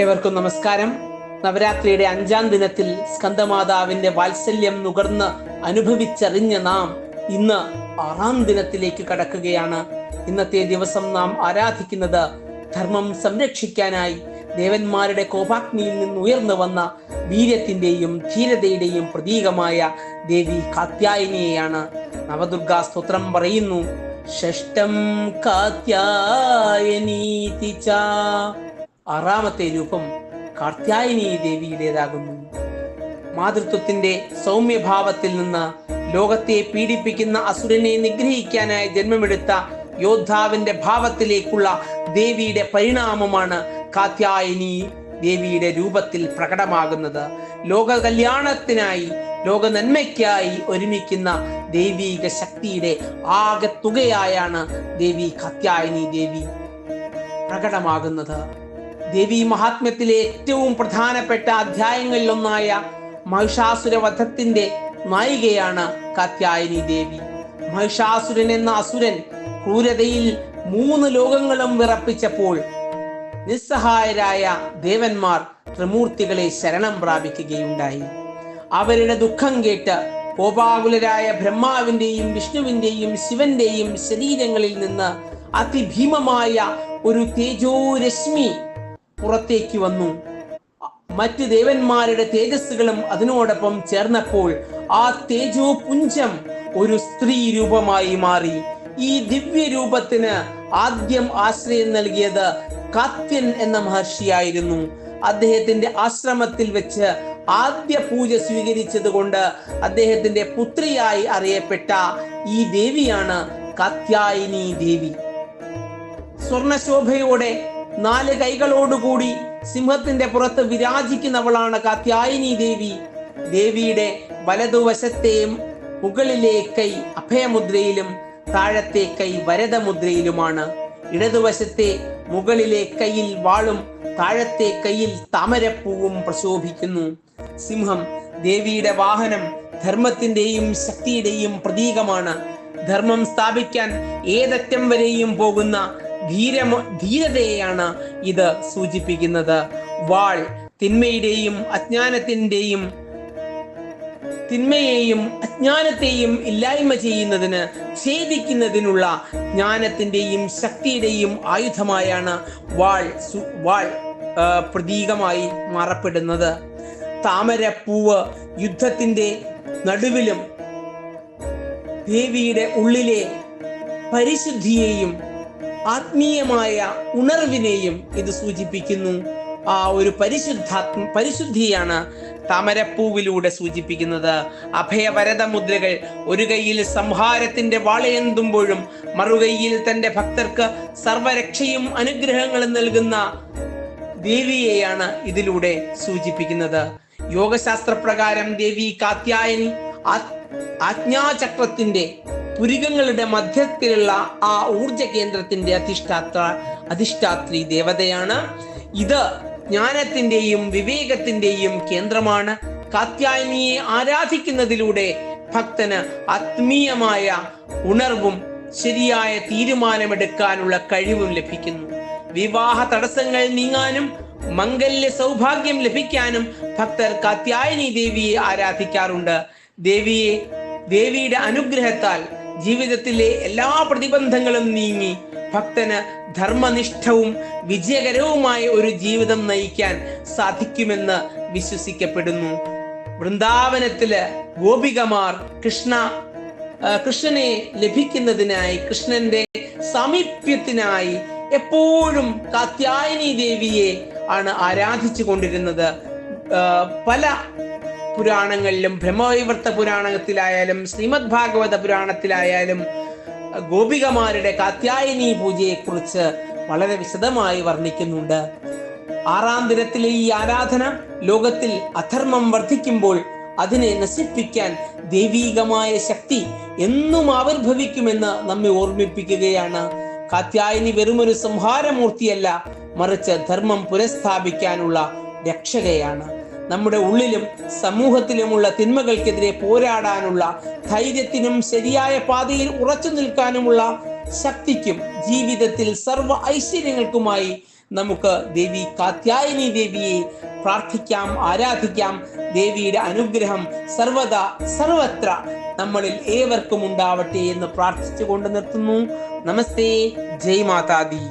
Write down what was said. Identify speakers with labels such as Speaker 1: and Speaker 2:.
Speaker 1: ഏവർക്കും നമസ്കാരം. നവരാത്രിയുടെ അഞ്ചാം ദിനത്തിൽ സ്കന്ദമാതാവിന്റെ വാത്സല്യം നുകർന്ന് അനുഭവിച്ചറിഞ്ഞ നാം ഇന്ന് ആറാം ദിനത്തിലേക്ക് കടക്കുകയാണ്. ഇന്നത്തെ ദിവസം നാം ആരാധിക്കുന്നത് ധർമ്മം സംരക്ഷിക്കാനായി ദേവന്മാരുടെ കോപാഗ്നിയിൽ നിന്ന് ഉയർന്നു വന്ന വീര്യത്തിന്റെയും ധീരതയുടെയും പ്രതീകമായ ദേവി കാത്യായനിയെയാണ്. നവദുർഗാ സ്തോത്രം പറയുന്നു ഷഷ്ടം കാത്യായനീതി ആറാമത്തെ രൂപം കാർത്യായനി ദേവിയുടേതാകുന്നു. മാതൃത്വത്തിന്റെ സൗമ്യഭാവത്തിൽ നിന്ന് ലോകത്തെ പീഡിപ്പിക്കുന്ന അസുരനെ നിഗ്രഹിക്കാനായി ജന്മമെടുത്ത യോദ്ധാവിന്റെ ഭാവത്തിലേക്കുള്ള ദേവിയുടെ പരിണാമമാണ് കാത്യായനി ദേവിയുടെ രൂപത്തിൽ പ്രകടമാകുന്നത്. ലോക കല്യാണത്തിനായി ലോക നന്മയ്ക്കായി ഒരുമിക്കുന്ന ദൈവീക ശക്തിയുടെ ആകെ തുകയായാണ് ദേവി കാത്യായനി ദേവി പ്രകടമാകുന്നത്. ദേവി മഹാത്മ്യത്തിലെ ഏറ്റവും പ്രധാനപ്പെട്ട അധ്യായങ്ങളിലൊന്നായ മഹിഷാസുര വധത്തിന്റെ നായികയാണ് കാത്യായനി ദേവി. മഹിഷാസുരൻ എന്ന അസുരൻ ക്രൂരതയിൽ മൂന്ന് ലോകങ്ങളും വിറപ്പിച്ചപ്പോൾ നിസ്സഹായരായ ദേവന്മാർ ത്രിമൂർത്തികളെ ശരണം പ്രാപിക്കുകയുണ്ടായി. അവരുടെ ദുഃഖം കേട്ട് കോപാകുലരായ ബ്രഹ്മാവിന്റെയും വിഷ്ണുവിന്റെയും ശിവന്റെയും ശരീരങ്ങളിൽ നിന്ന് അതിഭീമമായ ഒരു തേജോരശ്മി പുറത്തേക്ക് വന്നു. മറ്റ് ദേവന്മാരുടെ തേജസ്സുകളും അതിനോടൊപ്പം ചേർന്നപ്പോൾ ആ തേജോ പുഞ്ചം ഒരു സ്ത്രീ രൂപമായി മാറി. ഈ ദിവ്യ രൂപത്തിന് ആദ്യം ആശ്രയം നൽകിയത് കാത്യൻ എന്ന മഹർഷിയായിരുന്നു. അദ്ദേഹത്തിന്റെ ആശ്രമത്തിൽ വെച്ച് ആദ്യ പൂജ സ്വീകരിച്ചത് കൊണ്ട് അദ്ദേഹത്തിന്റെ പുത്രിയായി അറിയപ്പെട്ട ഈ ദേവിയാണ് കാത്യായനി ദേവി. സ്വർണശോഭയോടെ നാല് കൈകളോടുകൂടി സിംഹത്തിന്റെ പുറത്ത് വിരാജിക്കുന്നവളാണ് കാത്യായനി ദേവി. ദേവിയുടെ വലതുവശത്തെയും മുകളിലെ കൈ അഭയമുദ്രയിലും താഴത്തെ കൈ വരദമുദ്രയിലുമാണ്. ഇടതുവശത്തെ മുകളിലെ കൈയിൽ വാളും താഴത്തെ കൈയിൽ താമരപ്പൂവും പ്രശോഭിക്കുന്നു. സിംഹം ദേവിയുടെ വാഹനം ധർമ്മത്തിന്റെയും ശക്തിയുടെയും പ്രതീകമാണ്. ധർമ്മം സ്ഥാപിക്കാൻ ഏതറ്റം വരെയും പോകുന്ന ധീരമ ധീരതയെയാണ് ഇത് സൂചിപ്പിക്കുന്നത്. വാൾ തിന്മയുടെയും അജ്ഞാനത്തിന്റെയും തിന്മയെയും അജ്ഞാനത്തെയും ഇല്ലായ്മ ചെയ്യുന്നതിന് ഛേദിക്കുന്നതിനുള്ള ജ്ഞാനത്തിന്റെയും ശക്തിയുടെയും ആയുധമായാണ് വാൾ വാൾ പ്രതീകമായി മാറപ്പെടുന്നത്. താമരപ്പൂവ് യുദ്ധത്തിന്റെ നടുവിലും ദേവിയുടെ ഉള്ളിലെ പരിശുദ്ധിയെയും ആത്മീയമായ ഉണർവിനെയും ഇത് സൂചിപ്പിക്കുന്നു. ആ ഒരു പരിശുദ്ധാത്മ പരിശുദ്ധിയാണ് താമരപ്പൂവിലൂടെ സൂചിപ്പിക്കുന്നത്. അഭയവരത മുദ്രകൾ ഒരു കൈയിൽ സംഹാരത്തിന്റെ വാളയെന്തുമ്പോഴും മറുകൈയിൽ തന്റെ ഭക്തർക്ക് സർവരക്ഷയും അനുഗ്രഹങ്ങളും നൽകുന്ന ദേവിയെയാണ് ഇതിലൂടെ സൂചിപ്പിക്കുന്നത്. യോഗശാസ്ത്ര പ്രകാരം ദേവി കാത്യായനി ആജ്ഞാചക്രത്തിന്റെ പുരികങ്ങളുടെ മധ്യത്തിലുള്ള ആ ഊർജ കേന്ദ്രത്തിന്റെ അധിഷ്ഠാത്ര അധിഷ്ഠാത്രി ദേവതയാണ്. ഇത് ജ്ഞാനത്തിന്റെയും വിവേകത്തിന്റെയും കേന്ദ്രമാണ്. കാത്യായനിയെ ആരാധിക്കുന്നതിലൂടെ ഭക്തന് ആത്മീയമായ ഉണർവും ശരിയായ തീരുമാനമെടുക്കാനുള്ള കഴിവും ലഭിക്കുന്നു. വിവാഹ തടസ്സങ്ങൾ നീങ്ങാനും മംഗല്യ സൗഭാഗ്യം ലഭിക്കാനും ഭക്തർ കാത്യായനി ദേവിയെ ആരാധിക്കാറുണ്ട്. ദേവിയെ ദേവിയുടെ അനുഗ്രഹത്താൽ ജീവിതത്തിലെ എല്ലാ പ്രതിബന്ധങ്ങളും നീങ്ങി ഭക്തന് ധർമ്മനിഷ്ഠവും വിജയകരവുമായ ഒരു ജീവിതം നയിക്കാൻ സാധിക്കുമെന്ന് വിശ്വസിക്കപ്പെടുന്നു. വൃന്ദാവനത്തിൽ ഗോപികമാർ കൃഷ്ണ കൃഷ്ണനെ ലഭിക്കുന്നതിനായി കൃഷ്ണന്റെ സാമീപ്യത്തിനായി എപ്പോഴും കാത്യായനി ദേവിയെ ആണ് ആരാധിച്ചു കൊണ്ടിരുന്നത് പല പുരാണങ്ങളിലും ബ്രഹ്മവൈവർത്ത പുരാണത്തിലായാലും ശ്രീമദ് ഭാഗവത പുരാണത്തിലായാലും ഗോപികമാരുടെ കാത്യായനി പൂജയെ കുറിച്ച് വളരെ വിശദമായി വർണിക്കുന്നുണ്ട്. ആറാം ദിനത്തിലെ ഈ ആരാധന ലോകത്തിൽ അധർമ്മം വർദ്ധിക്കുമ്പോൾ അതിനെ നശിപ്പിക്കാൻ ദൈവീകമായ ശക്തി എന്നും ആവിർഭവിക്കുമെന്ന് നമ്മെ ഓർമ്മിപ്പിക്കുകയാണ്. കാത്യായനി വെറുമൊരു സംഹാരമൂർത്തിയല്ല മറിച്ച് ധർമ്മം പുനഃസ്ഥാപിക്കാനുള്ള രക്ഷകയാണ്. നമ്മുടെ ഉള്ളിലും സമൂഹത്തിലുമുള്ള തിന്മകൾക്കെതിരെ പോരാടാനുള്ള ധൈര്യത്തിനും ശരിയായ പാതയിൽ ഉറച്ചു നിൽക്കാനുമുള്ള ശക്തിക്കും ജീവിതത്തിൽ സർവ ഐശ്വര്യങ്ങൾക്കുമായി നമുക്ക് ദേവി കാത്യായനി ദേവിയെ പ്രാർത്ഥിക്കാം ആരാധിക്കാം. ദേവിയുടെ അനുഗ്രഹം സർവദാ സർവത്ര നമ്മളിൽ ഏവർക്കും ഉണ്ടാവട്ടെ എന്ന് പ്രാർത്ഥിച്ചുകൊണ്ട് നിർത്തുന്നു. നമസ്തേ. ജയ് മാതാദി.